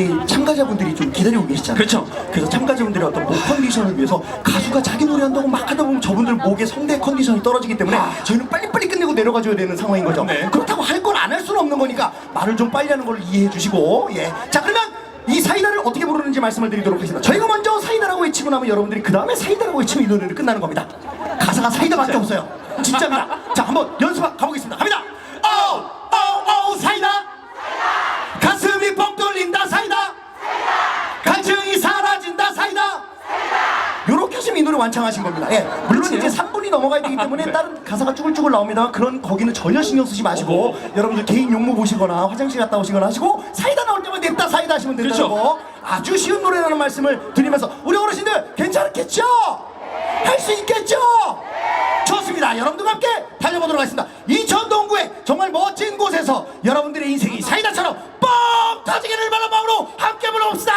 이 참가자분들이 좀 기다리고 계시잖아요. 그렇죠. 그래서 참가자분들의 어떤 목 컨디션을 위해서 가수가 자기 노래 한다고 막 하다 보면 저분들 목의 성대 컨디션이 떨어지기 때문에 저희는 빨리빨리 끝내고 내려가줘야 되는 상황인 거죠. 네. 그렇다고 할걸안할 수는 없는 거니까 말을 좀 빨리 하는 걸 이해해 주시고 예. 자 그러면 이 사이다를 어떻게 부르는지 말씀을 드리도록 하겠습니다. 저희가 먼저 사이다라고 외치고 나면 여러분들이 그 다음에 사이다라고 외치면 이 노래는 끝나는 겁니다. 가사가 사이다밖에 없어요. 진짜입니다. 자 한번 연습 가보 하시면 이 노래 완창하신 겁니다 예, 물론 이제 3분이 넘어가야 되기 때문에 다른 가사가 쭈글쭈글 나옵니다 그런 거기는 전혀 신경 쓰지 마시고 여러분들 개인 용무 보시거나 화장실 갔다 오시거나 하시고 사이다 나올 때만 냅다 사이다 하시면 된다는 그렇죠. 거 아주 쉬운 노래라는 말씀을 드리면서 우리 어르신들 괜찮겠죠? 할 수 있겠죠? 좋습니다. 여러분들과 함께 달려보도록 하겠습니다. 이 전동구의 정말 멋진 곳에서 여러분들의 인생이 사이다처럼 뻥 터지기를 바라는 마음으로 함께 불러봅시다.